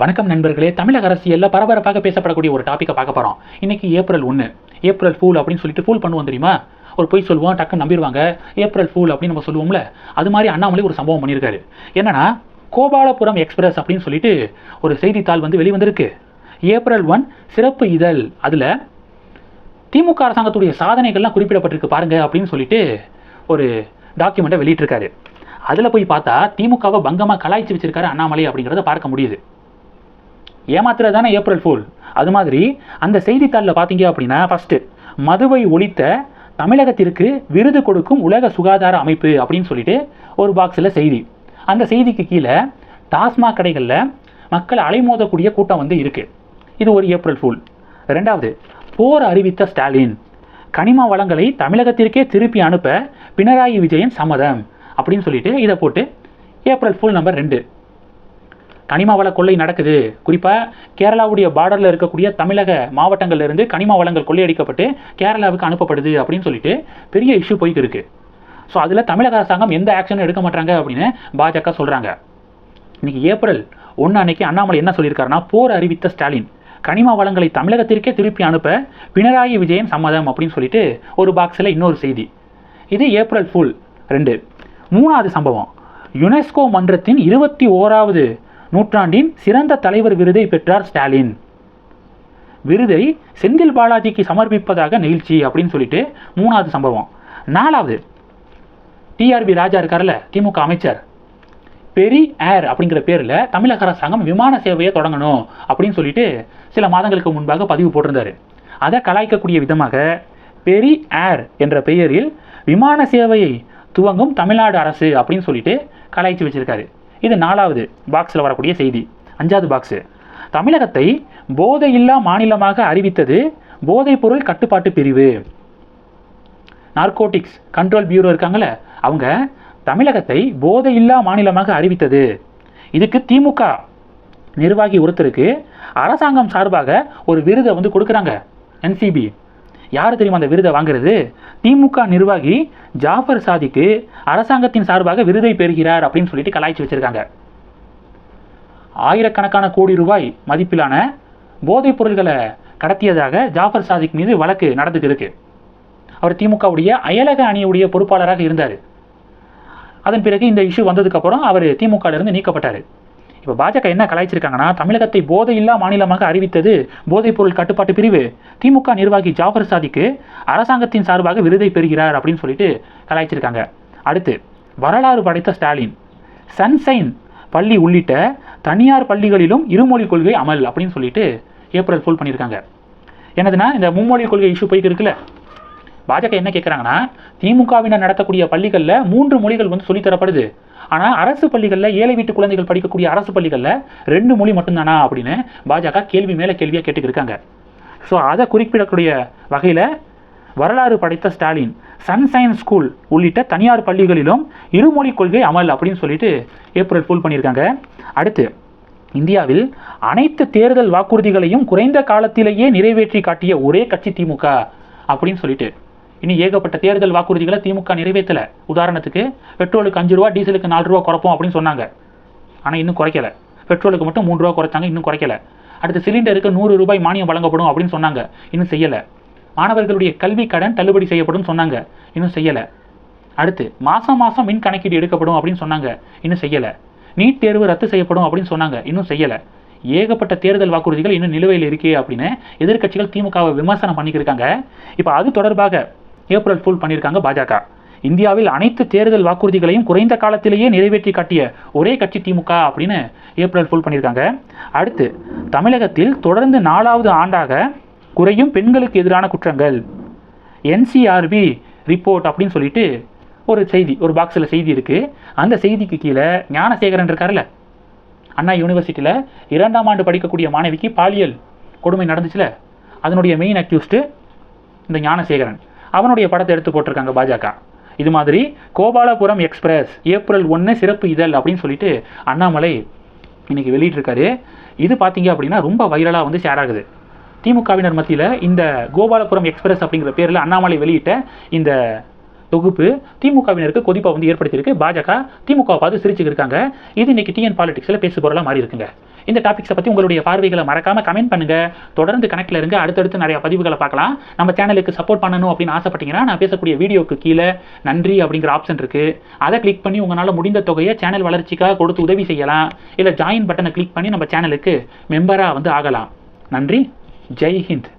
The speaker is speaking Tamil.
வணக்கம் நண்பர்களே. தமிழக அரசியலில் பரபரப்பாக பேசப்படக்கூடிய ஒரு டாப்பிக்கை பார்க்க போகிறோம் இன்னைக்கு ஏப்ரல் ஒன்று ஏப்ரல் ஃபூல் அப்படின்னு சொல்லிட்டு ஃபூல் பண்ணுவோம் தெரியுமா? ஒரு பொய் சொல்லுவோம் டக்குன்னு நம்பிடுவாங்க. ஏப்ரல் ஃபூல் அப்படின்னு நம்ம சொல்லுவோம்ல. அது மாதிரி அண்ணாமலை ஒரு சம்பவம் பண்ணியிருக்காரு. என்னன்னா கோபாலபுரம் எக்ஸ்பிரஸ் அப்படின்னு சொல்லிட்டு ஒரு செய்தித்தாள் வந்து வெளிவந்திருக்கு. ஏப்ரல் ஒன் சிறப்பு இதழ். அதில் திமுக அரசாங்கத்துடைய சாதனைகள்லாம் குறிப்பிடப்பட்டிருக்கு பாருங்க அப்படின்னு சொல்லிட்டு ஒரு டாக்குமெண்ட்டை வெளியிட்டிருக்காரு. அதில் போய் பார்த்தா திமுகவை பங்கமாக கலாய்ச்சி வச்சிருக்காரு அண்ணாமலை அப்படிங்கிறத பார்க்க முடியுது. ஏமாத்துறது தானே ஏப்ரல் ஃபூல் அது மாதிரி அந்த செய்தித்தாளில் பார்த்தீங்க அப்படின்னா ஃபஸ்ட்டு மதுவை ஒழித்த தமிழகத்திற்கு விருது கொடுக்கும் உலக சுகாதார அமைப்பு அப்படின்னு சொல்லிட்டு ஒரு பாக்ஸில் செய்தி. அந்த செய்திக்கு கீழே டாஸ்மாக் கடைகளில் மக்கள் அலைமோதக்கூடிய கூட்டம் வந்து இருக்குது இது ஒரு ஏப்ரல் ஃபூல் ரெண்டாவது போர் அறிவித்த ஸ்டாலின். கனிம வளங்களை தமிழகத்திற்கே திருப்பி அனுப்ப பினராயி விஜயன் சம்மதம் அப்படின்னு சொல்லிட்டு இதை போட்டு ஏப்ரல் ஃபுல் நம்பர் ரெண்டு. கனிம வள கொள்ளை நடக்குது. குறிப்பாக கேரளாவுடைய பார்டரில் இருக்கக்கூடிய தமிழக மாவட்டங்கள்ல இருந்து கனிம வளங்கள் கொள்ளையடிக்கப்பட்டு கேரளாவுக்கு அனுப்பப்படுது அப்படின்னு சொல்லிட்டு பெரிய இஷ்யூ போய்க்கு இருக்கு. ஸோ அதில் தமிழக அரசாங்கம் எந்த ஆக்ஷனும் எடுக்க மாட்டாங்க அப்படின்னு பாஜக சொல்கிறாங்க இன்னைக்கு ஏப்ரல் ஒன்று அன்னைக்கு அண்ணாமலை என்ன சொல்லியிருக்காருன்னா போர் அறிவித்த ஸ்டாலின் கனிம வளங்களை தமிழகத்திற்கே திருப்பி அனுப்ப பினராயி விஜயன் சம்மதம் அப்படின்னு சொல்லிட்டு ஒரு பாக்ஸில் இன்னொரு செய்தி. இது ஏப்ரல் ஃபுல் ரெண்டு மூணாவது சம்பவம். யுனெஸ்கோ மன்றத்தின் இருபத்தி ஓராவது நூற்றாண்டின் சிறந்த தலைவர் விருதை பெற்றார் ஸ்டாலின். விருதை செந்தில் பாலாஜிக்கு சமர்ப்பிப்பதாக நிகழ்ச்சி அப்படின்னு சொல்லிட்டு மூணாவது சம்பவம். நாலாவது டிஆர்பி ராஜா இருக்கார்ல திமுக அமைச்சர். பெரி ஏர் அப்படிங்கிற பேரில் தமிழக அரசாங்கம் விமான சேவையை தொடங்கணும் அப்படின்னு சொல்லிட்டு சில மாதங்களுக்கு முன்பாக பதிவு போட்டிருந்தாரு. அதை கலாய்க்கக்கூடிய விதமாக பெரி ஏர் என்ற பெயரில் விமான சேவையை துவங்கும் தமிழ்நாடு அரசு அப்படின்னு சொல்லிட்டு கலாய்ச்சி வச்சுருக்காரு. இது நாலாவது பாக்ஸில் வரக்கூடிய செய்தி. அஞ்சாவது பாக்ஸு தமிழகத்தை போதையில்லா மாநிலமாக அறிவித்தது போதைப்பொருள் கட்டுப்பாட்டு பிரிவு. நார்கோட்டிக்ஸ் கண்ட்ரோல் பியூரோ இருக்காங்கல்ல அவங்க தமிழகத்தை போதையில்லா மாநிலமாக அறிவித்தது. இதுக்கு திமுக நிர்வாகி ஒருத்தருக்கு அரசாங்கம் சார்பாக ஒரு விருதை வந்து கொடுக்குறாங்க. என்சிபி யார் தெரியுமா அந்த விருதை வாங்குறது? திமுக நிர்வாகி ஜாஃபர் சாதிக்கு அரசாங்கத்தின் சார்பாக விருதை பெறுகிறார் அப்படின்னு சொல்லிட்டு கலாய்ச்சி வச்சிருக்காங்க. ஆயிரக்கணக்கான கோடி ரூபாய் மதிப்பிலான போதைப் பொருள்களை கடத்தியதாக ஜாஃபர் சாதிக் மீது வழக்கு நடந்துட்டு இருக்கு. அவர் திமுகவுடைய அயலக அணியுடைய பொறுப்பாளராக இருந்தார். அதன் பிறகு இந்த இஷ்யூ வந்ததுக்கப்புறம் அவர் திமுகவிலிருந்து நீக்கப்பட்டார். இப்போ பாஜக என்ன கலாய்ச்சிருக்காங்கன்னா தமிழகத்தை போதையில்லா மாநிலமாக அறிவித்தது போதைப்பொருள் கட்டுப்பாட்டு பிரிவு. திமுக நிர்வாகி ஜாஃபர் சாதிக்கு அரசாங்கத்தின் சார்பாக விருதை பெறுகிறார் அப்படின்னு சொல்லிட்டு கலாய்ச்சிருக்காங்க. அடுத்து வரலாறு படைத்த ஸ்டாலின். சன்சைன் பள்ளி உள்ளிட்ட தனியார் பள்ளிகளிலும் இருமொழி கொள்கை அமல் அப்படின்னு சொல்லிட்டு ஏப்ரல் ஃபுல் பண்ணியிருக்காங்க. என்னதுன்னா இந்த மும்மொழி கொள்கை இஷ்யூ போயிட்டு இருக்குல்ல? பாஜக என்ன கேட்குறாங்கன்னா திமுகவினர் நடத்தக்கூடிய பள்ளிகளில் மூன்று மொழிகள் வந்து சொல்லித்தரப்படுது ஆனால் அரசு பள்ளிகளில் ஏழை வீட்டு குழந்தைகள் படிக்கக்கூடிய அரசு பள்ளிகளில் ரெண்டு மொழி மட்டும்தானா அப்படின்னு பாஜக கேள்வி மேலே கேள்வியாக கேட்டுக்கிருக்காங்க இருக்காங்க. ஸோ அதை குறிப்பிடக்கூடிய வகையில் வரலாறு படைத்த ஸ்டாலின் சன்சைன் ஸ்கூல் உள்ளிட்ட தனியார் பள்ளிகளிலும் இருமொழி கொள்கை அமல் அப்படின்னு சொல்லிட்டு ஏப்ரல் ஃபுல் பண்ணியிருக்காங்க. அடுத்து இந்தியாவில் அனைத்து தேர்தல் வாக்குறுதிகளையும் குறைந்த காலத்திலேயே நிறைவேற்றி காட்டிய ஒரே கட்சி திமுக அப்படின்னு சொல்லிட்டு இனி ஏகப்பட்ட தேர்தல் வாக்குறுதிகளை திமுக நிறைவேற்றலை. உதாரணத்துக்கு பெட்ரோலுக்கு அஞ்சு ரூபா டீசலுக்கு நாலு ரூபா குறைப்போம் அப்படின்னு சொன்னாங்க. ஆனால் இன்னும் குறைக்கல. பெட்ரோலுக்கு மட்டும் மூணு ரூபா குறைச்சாங்க இன்னும் குறைக்கல. அடுத்து சிலிண்டருக்கு நூறு ரூபாய் மானியம் வழங்கப்படும் அப்படின்னு சொன்னாங்க. இன்னும் செய்யலை. மாணவர்களுடைய கல்வி கடன் தள்ளுபடி செய்யப்படும் சொன்னாங்க. இன்னும் செய்யலை. அடுத்து மாதம் மாதம் மின் கணக்கீடு எடுக்கப்படும் அப்படின்னு சொன்னாங்க. இன்னும் செய்யலை. நீட் தேர்வு ரத்து செய்யப்படும் அப்படின்னு சொன்னாங்க. இன்னும் செய்யலை. ஏகப்பட்ட தேர்தல் வாக்குறுதிகள் இன்னும் நிலுவையில் இருக்கே அப்படின்னு எதிர்க்கட்சிகள் திமுகவை விமர்சனம் பண்ணிக்கிருக்காங்க. இப்போ அது தொடர்பாக ஏப்ரல் ஃபுல் பண்ணியிருக்காங்க பாஜக. இந்தியாவில் அனைத்து தேர்தல் வாக்குறுதிகளையும் குறைந்த காலத்திலேயே நிறைவேற்றி காட்டிய ஒரே கட்சி திமுக அப்படின்னு ஏப்ரல் ஃபுல் பண்ணியிருக்காங்க அடுத்து தமிழகத்தில் தொடர்ந்து நாலாவது ஆண்டாக குறையும் பெண்களுக்கு எதிரான குற்றங்கள். என்சிஆர்பி ரிப்போர்ட் அப்படின்னு சொல்லிட்டு ஒரு செய்தி ஒரு பாக்ஸில் செய்தி இருக்குது அந்த செய்திக்கு கீழே ஞானசேகரன் இருக்கார்ல அண்ணா யூனிவர்சிட்டியில் இரண்டாம் ஆண்டு படிக்கக்கூடிய மாணவிக்கு பாலியல் கொடுமை நடந்துச்சுல? அதனுடைய மெயின் அக்யூஸ்டு இந்த ஞானசேகரன். அவனுடைய படத்தை எடுத்து போட்டிருக்காங்க பாஜக. இது மாதிரி கோபாலபுரம் எக்ஸ்பிரஸ் ஏப்ரல் ஒன்று சிறப்பு இதழ் அப்படின்னு சொல்லிட்டு அண்ணாமலை இன்னைக்கு வெளியிட்டிருக்காரு. இது பார்த்தீங்க அப்படின்னா ரொம்ப வைரலாக வந்து ஷேர் ஆகுது. திமுகவினர் மத்தியில் இந்த கோபாலபுரம் எக்ஸ்பிரஸ் அப்படிங்கிற பேரில் அண்ணாமலை வெளியிட்ட இந்த தொகுப்பு திமுகவினருக்கு கொதிப்பை வந்து ஏற்படுத்தியிருக்கு. பாஜக திமுகவை பார்த்து சிரிச்சுக்கு இருக்காங்க. இது இன்னைக்கு டிஎன் பாலிடிக்ஸில் பேசு பொருளாக மாறி இருக்குங்க. இந்த டாபிக்ஸை பற்றி உங்களுடைய பார்வைகளை மறக்காமல் கமெண்ட் பண்ணுங்க. தொடர்ந்து கனெக்டில் இருங்க. அடுத்தடுத்து நிறைய பதிவுகளை பார்க்கலாம். நம்ம சேனலுக்கு சப்போர்ட் பண்ணணும் அப்படின்னு ஆசைப்பட்டீங்கன்னா நான் பேசக்கூடிய வீடியோக்கு கீழே நன்றி அப்படிங்கிற ஆப்ஷன் இருக்குது அதை கிளிக் பண்ணி உங்களால் முடிந்த தொகையை சேனல் வளர்ச்சிக்காக கொடுத்து உதவி செய்யலாம். இல்லை ஜாயின் பட்டனை கிளிக் பண்ணி நம்ம சேனலுக்கு மெம்பராக வந்து ஆகலாம். நன்றி. ஜெய் ஹிந்த்.